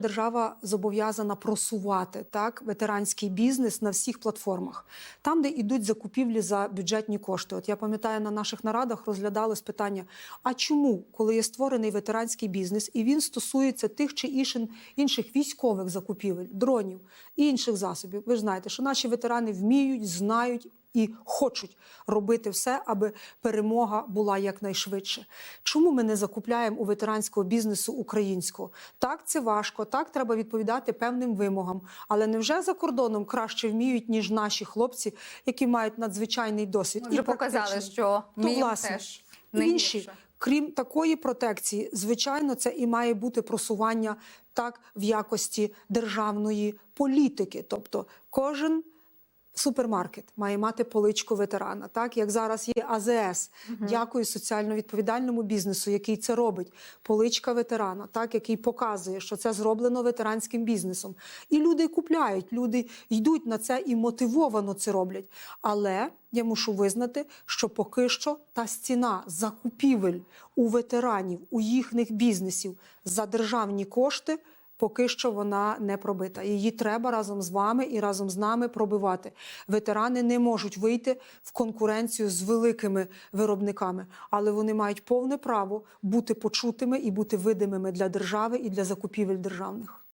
Держава зобов'язана просувати так ветеранський бізнес на всіх платформах, там, де йдуть закупівлі за бюджетні кошти. От я пам'ятаю, на наших нарадах розглядалось питання: а чому, коли є створений ветеранський бізнес, і він стосується тих чи інших, військових закупівель, дронів і інших засобів? Ви ж знаєте, що наші ветерани вміють, знають. І хочуть робити все, аби перемога була якнайшвидше. Чому ми не закупляємо у ветеранського бізнесу українського? Так, це важко, так треба відповідати певним вимогам. Але невже за кордоном краще вміють, ніж наші хлопці, які мають надзвичайний досвід? Ми вже і показали, що вміємо власне, теж не інші. Крім такої протекції, звичайно, це і має бути просування так в якості державної політики. Тобто кожен супермаркет має мати поличку ветерана, так як зараз є АЗС. Дякую соціально відповідальному бізнесу, який це робить. Поличка ветерана, так який показує, що це зроблено ветеранським бізнесом. І люди купляють, люди йдуть на це і мотивовано це роблять. Але я мушу визнати, що поки що та стіна закупівель у ветеранів, у їхніх бізнесів за державні кошти. Поки що вона не пробита. Її треба разом з вами і разом з нами пробивати. Ветерани не можуть вийти в конкуренцію з великими виробниками, але вони мають повне право бути почутими і бути видимими для держави і для закупівель державних.